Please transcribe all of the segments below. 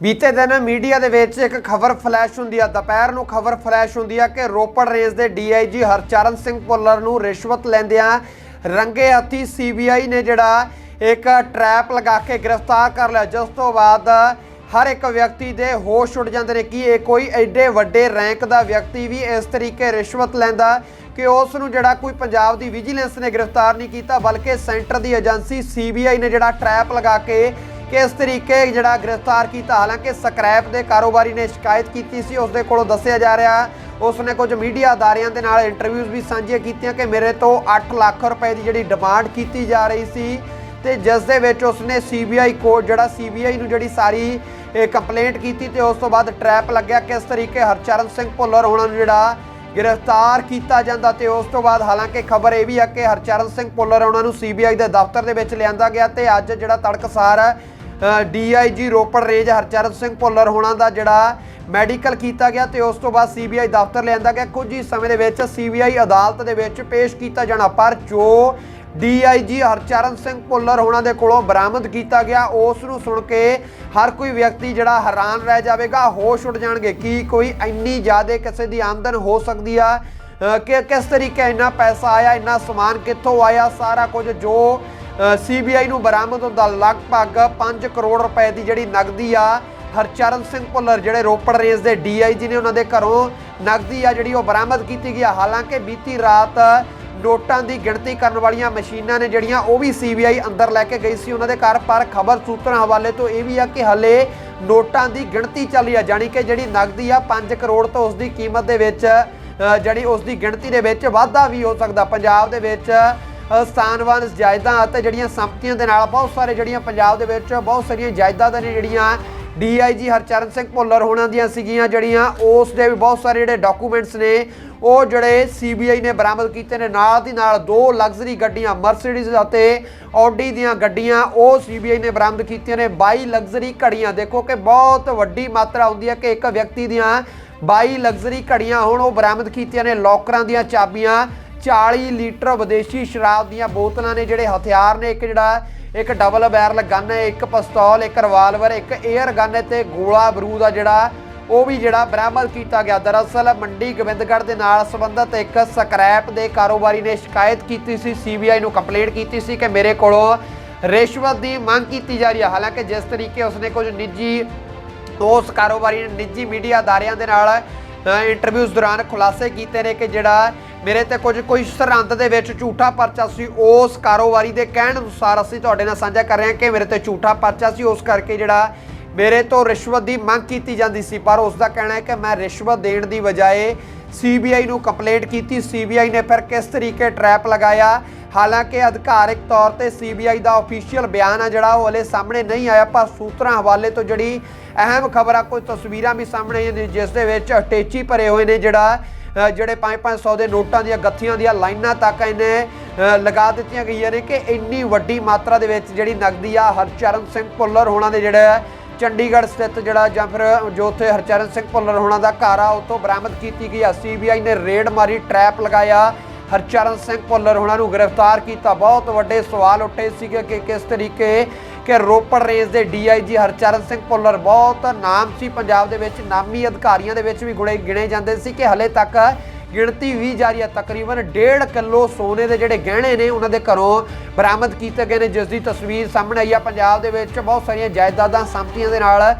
ਬੀਤੇ ਦਿਨ ਮੀਡੀਆ ਦੇ ਵਿੱਚ ਇੱਕ ਖਬਰ ਫਲੈਸ਼ ਹੁੰਦੀ ਆ, ਦੁਪਹਿਰ ਨੂੰ ਖਬਰ ਫਲੈਸ਼ ਹੁੰਦੀ ਆ ਕਿ ਰੋਪੜ ਰੇਂਜ ਦੇ ਡੀਆਈਜੀ ਹਰਚਰਨ ਸਿੰਘ ਭੁੱਲਰ ਨੂੰ ਰਿਸ਼ਵਤ ਲੈਂਦਿਆਂ ਰੰਗੇ ਹੱਥੀ ਸੀਬੀਆਈ ਨੇ ਜਿਹੜਾ ਇੱਕ ਟਰੈਪ ਲਗਾ ਕੇ ਗ੍ਰਿਫਤਾਰ ਕਰ ਲਿਆ। ਜਿਸ ਤੋਂ ਬਾਅਦ ਹਰ ਇੱਕ ਵਿਅਕਤੀ ਦੇ ਹੋਸ਼ ਉੱਡ ਜਾਂਦੇ ਨੇ ਕਿ ਇਹ ਕੋਈ ਐਡੇ ਵੱਡੇ ਰੈਂਕ ਦਾ ਵਿਅਕਤੀ ਵੀ ਇਸ ਤਰੀਕੇ ਰਿਸ਼ਵਤ ਲੈਂਦਾ ਕਿ ਉਸ ਨੂੰ ਜਿਹੜਾ ਕੋਈ ਪੰਜਾਬ ਦੀ ਵਿਜੀਲੈਂਸ ਨੇ ਗ੍ਰਿਫਤਾਰ ਨਹੀਂ ਕੀਤਾ, ਬਲਕਿ ਸੈਂਟਰ ਦੀ ਏਜੰਸੀ ਸੀਬੀਆਈ ਨੇ ਜਿਹੜਾ ਟਰੈਪ ਲਗਾ ਕੇ ਕਿਸ ਤਰੀਕੇ ਜਿਹੜਾ ਗ੍ਰਿਫਤਾਰ ਕੀਤਾ? ਹਾਲਾਂਕਿ ਸਕ੍ਰੈਪ ਦੇ ਕਾਰੋਬਾਰੀ ਨੇ ਸ਼ਿਕਾਇਤ ਕੀਤੀ ਸੀ ਉਸ ਦੇ ਕੋਲੋਂ ਦੱਸਿਆ ਜਾ ਰਿਹਾ ਉਸ ਨੇ ਕੁਝ ਮੀਡੀਆ ਅਦਾਰਿਆਂ ਦੇ ਨਾਲ ਇੰਟਰਵਿਊਜ਼ ਵੀ ਸਾਂਝੀਆਂ ਕੀਤੀਆਂ ਕਿ ਮੇਰੇ ਤੋਂ 8 ਲੱਖ ਰੁਪਏ ਦੀ ਜਿਹੜੀ ਡਿਮਾਂਡ ਕੀਤੀ ਜਾ ਰਹੀ ਸੀ ਤੇ ਜਿਸ ਦੇ ਵਿੱਚ ਉਸਨੇ ਸੀਬੀਆਈ ਕੋਡ ਜਿਹੜਾ ਸੀਬੀਆਈ ਨੂੰ ਜਿਹੜੀ ਸਾਰੀ ਕੰਪਲੇਂਟ ਕੀਤੀ ਤੇ ਉਸ ਤੋਂ ਬਾਅਦ ਟਰੈਪ ਲੱਗਿਆ। ਕਿਸ ਤਰੀਕੇ ਹਰਚਰਨ ਸਿੰਘ ਭੁੱਲਰ ਉਹਨਾਂ ਨੂੰ ਜਿਹੜਾ ਗ੍ਰਿਫਤਾਰ ਕੀਤਾ ਜਾਂਦਾ ਤੇ ਉਸ ਤੋਂ ਬਾਅਦ ਹਾਲਾਂਕਿ ਖਬਰ ਇਹ ਵੀ ਆ ਕਿ ਹਰਚਰਨ ਸਿੰਘ ਭੁੱਲਰ ਉਹਨਾਂ ਨੂੰ ਸੀਬੀਆਈ ਦੇ ਦਫ਼ਤਰ ਦੇ ਵਿੱਚ ਲਿਆਂਦਾ ਗਿਆ ਤੇ ਅੱਜ ਜਿਹੜਾ ਤੜਕਸਾਰ ਡੀਆਈਜੀ ਰੋਪੜ ਰੇਂਜ ਹਰਚਰਨ ਸਿੰਘ ਭੁੱਲਰ ਹੋਣਾ ਦਾ ਜਿਹੜਾ ਮੈਡੀਕਲ ਕੀਤਾ ਗਿਆ ਤੇ ਉਸ ਤੋਂ ਬਾਅਦ ਸੀਬੀਆਈ ਦਫ਼ਤਰ ਲਿਆਂਦਾ ਗਿਆ। ਕੁਝ ਹੀ ਸਮੇਂ ਦੇ ਵਿੱਚ ਸੀਬੀਆਈ ਅਦਾਲਤ ਦੇ ਵਿੱਚ ਪੇਸ਼ ਕੀਤਾ ਜਾਣਾ, ਪਰ ਜੋ ਡੀਆਈਜੀ ਹਰਚਰਨ ਸਿੰਘ ਭੁੱਲਰ ਹੋਣਾ ਦੇ ਕੋਲੋਂ ਬਰਾਮਦ ਕੀਤਾ ਗਿਆ, ਉਸ ਨੂੰ ਸੁਣ ਕੇ ਹਰ ਕੋਈ ਵਿਅਕਤੀ ਜਿਹੜਾ ਹੈਰਾਨ ਰਹਿ ਜਾਵੇਗਾ, ਹੋਸ਼ ਉੱਡ ਜਾਣਗੇ ਕੀ ਕੋਈ ਇੰਨੀ ਜ਼ਿਆਦਾ ਕਿਸੇ ਦੀ ਆਮਦਨ ਹੋ ਸਕਦੀ ਆ। ਕਿ ਕਿਸ ਤਰੀਕੇ ਇੰਨਾ ਪੈਸਾ ਆਇਆ, ਇੰਨਾ ਸਮਾਨ ਕਿੱਥੋਂ ਆਇਆ, ਸਾਰਾ ਕੁਝ ਜੋ ਸੀਬੀਆਈ ਨੂੰ ਬਰਾਮਦ ਹੁੰਦਾ ਲਗਭਗ 5 ਕਰੋੜ ਰੁਪਏ ਦੀ ਜਿਹੜੀ ਨਗਦੀ ਆ, ਹਰਚਰਨ ਸਿੰਘ ਭੁੱਲਰ ਜਿਹੜੇ ਰੋਪੜ ਰੇਂਜ ਦੇ ਡੀਆਈਜੀ ਨੇ ਉਹਨਾਂ ਦੇ ਘਰੋਂ ਨਗਦੀ ਆ ਜਿਹੜੀ ਉਹ ਬਰਾਮਦ ਕੀਤੀ ਗਈ ਆ। ਹਾਲਾਂਕਿ ਬੀਤੀ ਰਾਤ ਨੋਟਾਂ ਦੀ ਗਿਣਤੀ ਕਰਨ ਵਾਲੀਆਂ ਮਸ਼ੀਨਾਂ ਨੇ ਜਿਹੜੀਆਂ ਉਹ ਵੀ ਸੀਬੀਆਈ ਅੰਦਰ ਲੈ ਕੇ ਗਈ ਸੀ ਉਹਨਾਂ ਦੇ ਘਰ, ਪਰ ਖਬਰ ਸੂਤਰਾਂ ਹਵਾਲੇ ਤੋਂ ਇਹ ਵੀ ਆ ਕਿ ਹਲੇ ਨੋਟਾਂ ਦੀ ਗਿਣਤੀ ਚੱਲੀ ਆ, ਜਾਣੀ ਕਿ ਜਿਹੜੀ ਨਗਦੀ ਆ 5 ਕਰੋੜ ਤੋਂ ਉਸ ਦੀ ਕੀਮਤ ਦੇ ਵਿੱਚ ਜਿਹੜੀ ਉਸ ਦੀ ਗਿਣਤੀ ਦੇ ਵਿੱਚ ਵਾਧਾ ਵੀ ਹੋ ਸਕਦਾ। ਪੰਜਾਬ ਦੇ ਵਿੱਚ ਸਥਾਨਵਾਨ ਜਾਇਦਾਦਾਂ ਅਤੇ ਜਿਹੜੀਆਂ ਸੰਪਤੀਆਂ ਦੇ ਨਾਲ ਬਹੁਤ ਸਾਰੇ ਜਿਹੜੀਆਂ ਪੰਜਾਬ ਦੇ ਵਿੱਚ ਬਹੁਤ ਸਾਰੀਆਂ ਜਾਇਦਾਦਾਂ ਨੇ ਜਿਹੜੀਆਂ ਡੀਆਈਜੀ ਹਰਚਰਨ ਸਿੰਘ ਭੁੱਲਰ ਹੋਣਾ ਦੀਆਂ ਸੀਗੀਆਂ, ਜਿਹੜੀਆਂ ਉਸ ਦੇ ਵੀ ਬਹੁਤ ਸਾਰੇ ਜਿਹੜੇ ਡਾਕੂਮੈਂਟਸ ਨੇ, ਉਹ ਜਿਹੜੇ ਸੀਬੀਆਈ ਨੇ ਬਰਾਮਦ ਕੀਤੇ ਨੇ। ਨਾਲ ਦੀ ਨਾਲ ਦੋ ਲਗਜ਼ਰੀ ਗੱਡੀਆਂ ਮਰਸੀਡੀਜ਼ ਅਤੇ ਆਡੀ ਦੀਆਂ ਗੱਡੀਆਂ, ਉਹ ਸੀਬੀਆਈ ਨੇ ਬਰਾਮਦ ਕੀਤੀਆਂ ਨੇ। 22 ਲਗਜ਼ਰੀ ਘੜੀਆਂ, ਦੇਖੋ ਕਿ ਬਹੁਤ ਵੱਡੀ ਮਾਤਰਾ ਹੁੰਦੀ ਹੈ ਕਿ ਇੱਕ ਵਿਅਕਤੀ ਦੀਆਂ 22 ਲਗਜ਼ਰੀ ਘੜੀਆਂ ਹੁਣ ਉਹ ਬਰਾਮਦ ਕੀਤੀਆਂ ਨੇ, ਲੋਕਰਾਂ ਦੀਆਂ ਚਾਬੀਆਂ। 40 ਲੀਟਰ ਵਿਦੇਸ਼ੀ ਸ਼ਰਾਬ ਦੀਆਂ ਬੋਤਲਾਂ ਨੇ ਜਿਹੜੇ ਹਥਿਆਰ ਨੇ, ਇੱਕ ਜਿਹੜਾ ਇੱਕ ਡਬਲ ਬੈਰਲ ਗਨ ਹੈ, ਇੱਕ ਪਿਸਤੌਲ, ਇੱਕ ਰਿਵਾਲਵਰ ਇੱਕ 에ਅਰ ਗਨ ਹੈ ਤੇ ਗੋਲਾ ਬਰੂਦ ਆ ਜਿਹੜਾ, ਉਹ ਵੀ ਜਿਹੜਾ ਬਰਾਮਦ ਕੀਤਾ ਗਿਆ। ਦਰਅਸਲ ਮੰਡੀ ਗੋਬਿੰਦਗੜ੍ਹ ਦੇ ਨਾਲ ਸੰਬੰਧਿਤ ਇੱਕ ਸਕ੍ਰੈਪ ਦੇ ਕਾਰੋਬਾਰੀ ਨੇ ਸ਼ਿਕਾਇਤ ਕੀਤੀ ਸੀ ਸੀਬੀਆਈ ਨੂੰ ਕੰਪਲੇਂਟ ਕੀਤੀ ਸੀ ਕਿ ਮੇਰੇ ਕੋਲੋਂ ਰਿਸ਼ਵਤ ਦੀ ਮੰਗ ਕੀਤੀ ਜਾ ਰਹੀ ਹੈ। ਹਾਲਾਂਕਿ ਜਿਸ ਤਰੀਕੇ ਉਸਨੇ ਕੁਝ ਨਿੱਜੀ, ਉਸ ਕਾਰੋਬਾਰੀ ਨੇ ਨਿੱਜੀ ਮੀਡੀਆ ਅਦਾਰਿਆਂ ਦੇ ਨਾਲ ਇੰਟਰਵਿਊਜ਼ ਦੌਰਾਨ ਖੁਲਾਸੇ ਕੀਤੇ ਨੇ ਕਿ ਜਿਹੜਾ ਮੇਰੇ ਤੇ ਕੁਝ ਕੋਈ ਸਰਹੰਦ ਦੇ ਵਿੱਚ ਝੂਠਾ ਪਰਚਾ ਸੀ, ਉਸ ਕਾਰੋਬਾਰੀ ਦੇ ਕਹਿਣ ਅਨੁਸਾਰ ਅਸੀਂ ਤੁਹਾਡੇ ਨਾਲ ਸਾਂਝਾ ਕਰ ਰਹੇ ਹਾਂ ਕਿ ਮੇਰੇ ਤੇ ਝੂਠਾ ਪਰਚਾ ਸੀ, ਉਸ ਕਰਕੇ ਜਿਹੜਾ ਮੇਰੇ ਤੋਂ ਰਿਸ਼ਵਤ ਦੀ ਮੰਗ ਕੀਤੀ ਜਾਂਦੀ ਸੀ। ਪਰ ਉਸ ਦਾ ਕਹਿਣਾ ਹੈ ਕਿ ਮੈਂ ਰਿਸ਼ਵਤ ਦੇਣ ਦੀ ਬਜਾਏ ਸੀਬੀਆਈ ਨੂੰ ਕੰਪਲੇਂਟ ਕੀਤੀ। ਸੀਬੀਆਈ ਨੇ ਫਿਰ ਕਿਸ ਤਰੀਕੇ ਟਰੈਪ ਲਗਾਇਆ? ਹਾਲਾਂਕਿ ਅਧਿਕਾਰਿਕ ਤੌਰ ਤੇ ਸੀਬੀਆਈ ਦਾ ਅਫੀਸ਼ੀਅਲ ਬਿਆਨ ਆ ਜਿਹੜਾ ਉਹ ਹਲੇ ਸਾਹਮਣੇ ਨਹੀਂ ਆਇਆ ਪਰ ਸੂਤਰਾਂ ਹਵਾਲੇ ਤੋਂ ਜਿਹੜੀ ਅਹਿਮ ਖਬਰ ਆ ਕੋਈ ਤਸਵੀਰਾਂ ਵੀ ਸਾਹਮਣੇ ਆਈਆਂ ਨੇ ਜਿਸ ਦੇ ਵਿੱਚ ਅਟੇਚੀ ਭਰੇ ਹੋਏ ਨੇ ਜਿਹੜਾ ਅ, ਜਿਹੜੇ 5-500 ਦੇ ਨੋਟਾਂ ਦੀਆਂ ਗੱਥੀਆਂ ਦੀਆਂ ਲਾਈਨਾਂ ਤੱਕ ਇਹਨੇ ਲਗਾ ਦਿੱਤੀਆਂ ਗਈਆਂ ਨੇ ਕਿ ਇੰਨੀ ਵੱਡੀ ਮਾਤਰਾ ਦੇ ਵਿੱਚ ਜਿਹੜੀ ਨਗਦੀ ਆ ਹਰਚਰਨ ਸਿੰਘ ਭੁੱਲਰ ਹੋਣਾ ਦੇ ਜਿਹੜਾ ਚੰਡੀਗੜ੍ਹ ਸਥਿਤ ਜਿਹੜਾ ਜਾਂ ਫਿਰ ਜੋ ਉੱਥੇ ਹਰਚਰਨ ਸਿੰਘ ਭੁੱਲਰ ਹੋਣਾ ਦਾ ਘਰ ਆ ਉਤੋਂ ਬਰਾਮਦ ਕੀਤੀ ਗਈ ਆ। ਸੀਬੀਆਈ ਨੇ ਰੇਡ ਮਾਰੀ ਟਰੈਪ ਲਗਾਇਆ। ਹਰਚਰਨ ਸਿੰਘ ਭੁੱਲਰ ਹੋਣਾ ਨੂੰ ਗ੍ਰਿਫਤਾਰ ਕੀਤਾ। ਬਹੁਤ ਵੱਡੇ ਸਵਾਲ ਉੱਠੇ ਸੀਗੇ ਕਿ ਕਿਸ ਤਰੀਕੇ ਕਿ ਰੋਪੜ ਰੇਂਜ ਦੇ ਡੀਆਈਜੀ ਹਰਚਰਨ ਸਿੰਘ ਭੁੱਲਰ, ਬਹੁਤ ਨਾਮ ਸੀ ਪੰਜਾਬ ਦੇ ਵਿੱਚ, ਨਾਮੀ ਅਧਿਕਾਰੀਆਂ ਦੇ ਵਿੱਚ ਵੀ ਗੁਣੇ ਗਿਣੇ ਜਾਂਦੇ ਸੀ ਕਿ ਹਲੇ ਤੱਕ ਗਿਣਤੀ ਵੀ ਜਾਰੀ ਹੈ। ਤਕਰੀਬਨ 1.5 ਕਿਲੋ ਸੋਨੇ ਦੇ ਜਿਹੜੇ ਗਹਿਣੇ ਨੇ, ਉਹਨਾਂ ਦੇ ਘਰੋਂ ਬਰਾਮਦ ਕੀਤੇ ਗਏ ਨੇ, ਜਿਸ ਦੀ ਤਸਵੀਰ ਸਾਹਮਣੇ ਆਈ ਆ ਪੰਜਾਬ ਦੇ ਵਿੱਚ ਬਹੁਤ ਸਾਰੀਆਂ ਜਾਇਦਾਦਾਂ ਸੰਪਤੀਆਂ ਦੇ ਨਾਲ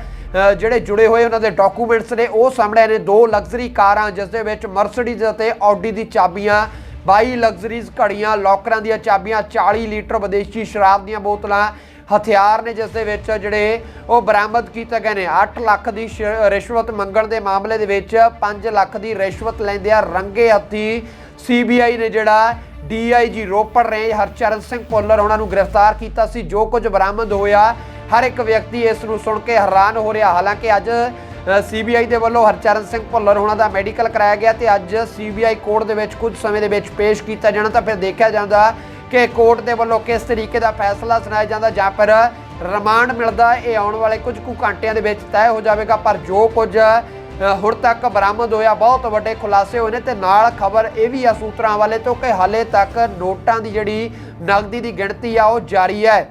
ਜਿਹੜੇ ਜੁੜੇ ਹੋਏ ਉਹਨਾਂ ਦੇ ਡਾਕੂਮੈਂਟਸ ਨੇ, ਉਹ ਸਾਹਮਣੇ ਆਏ ਨੇ। ਦੋ ਲਗਜ਼ਰੀ ਕਾਰਾਂ, ਜਿਸ ਦੇ ਵਿੱਚ ਮਰਸੀਡੀਜ਼ ਅਤੇ ਆਡੀ ਦੀ ਚਾਬੀਆਂ 22 ਲਗਜ਼ਰੀਜ਼ ਘੜੀਆਂ, ਲੋਕਰਾਂ ਦੀਆਂ ਚਾਬੀਆਂ 40 ਲੀਟਰ ਵਿਦੇਸ਼ੀ ਸ਼ਰਾਬ ਦੀਆਂ ਬੋਤਲਾਂ ਹਥਿਆਰ ਨੇ ਜਿਸ ਦੇ ਵਿੱਚ ਜਿਹੜੇ ਉਹ ਬਰਾਮਦ ਕੀਤੇ ਗਏ ਨੇ। 8 ਲੱਖ ਦੀ ਸ਼- ਰਿਸ਼ਵਤ ਮੰਗਣ ਦੇ ਮਾਮਲੇ ਦੇ ਵਿੱਚ 5 ਲੱਖ ਦੀ ਰਿਸ਼ਵਤ ਲੈਂਦਿਆਂ ਰੰਗੇ ਹੱਥੀ ਸੀਬੀਆਈ ਨੇ ਜਿਹੜਾ ਡੀਆਈਜੀ ਰੋਪੜ ਰੇਂਜ ਹਰਚਰਨ ਸਿੰਘ ਭੁੱਲਰ ਉਹਨਾਂ ਨੂੰ ਗ੍ਰਿਫਤਾਰ ਕੀਤਾ ਸੀ। ਜੋ ਕੁਝ ਬਰਾਮਦ ਹੋਇਆ, ਹਰ ਇੱਕ ਵਿਅਕਤੀ ਇਸ ਨੂੰ ਸੁਣ ਕੇ ਹੈਰਾਨ ਹੋ ਰਿਹਾ। ਹਾਲਾਂਕਿ ਅੱਜ ਸੀਬੀਆਈ ਦੇ ਵੱਲੋਂ ਹਰਚਰਨ ਸਿੰਘ ਭੁੱਲਰ ਹੋਣਾ ਦਾ ਮੈਡੀਕਲ ਕਰਾਇਆ ਗਿਆ ਤੇ ਅੱਜ ਸੀਬੀਆਈ ਕੋਰਟ ਦੇ ਵਿੱਚ ਕੁਝ ਸਮੇਂ ਦੇ ਵਿੱਚ ਪੇਸ਼ ਕੀਤਾ ਜਾਣਾ ਤਾਂ ਫਿਰ ਦੇਖਿਆ ਜਾਂਦਾ ਕਿ ਕੋਰਟ ਦੇ ਵੱਲੋਂ ਕਿਸ ਤਰੀਕੇ ਦਾ ਫੈਸਲਾ ਸੁਣਾਇਆ ਜਾਂਦਾ ਜਾਂ ਫਿਰ ਰਿਮਾਂਡ ਮਿਲਦਾ, ਇਹ ਆਉਣ ਵਾਲੇ ਕੁਝ ਕੁ ਘੰਟਿਆਂ ਦੇ ਵਿੱਚ ਤੈਅ ਹੋ ਜਾਵੇਗਾ, ਪਰ ਜੋ ਕੁਝ ਹੁਣ ਤੱਕ ਬਰਾਮਦ ਹੋਇਆ, ਬਹੁਤ ਵੱਡੇ ਖੁਲਾਸੇ ਹੋਏ ਨੇ ਤੇ ਨਾਲ ਖਬਰ ਇਹ ਵੀ ਆ ਸੂਤਰਾਂ ਵਾਲੇ ਤੋਂ ਕਿ ਹਾਲੇ ਤੱਕ ਨੋਟਾਂ ਦੀ ਜਿਹੜੀ ਨਗਦੀ ਦੀ ਗਿਣਤੀ ਆ, ਉਹ ਜਾਰੀ ਹੈ।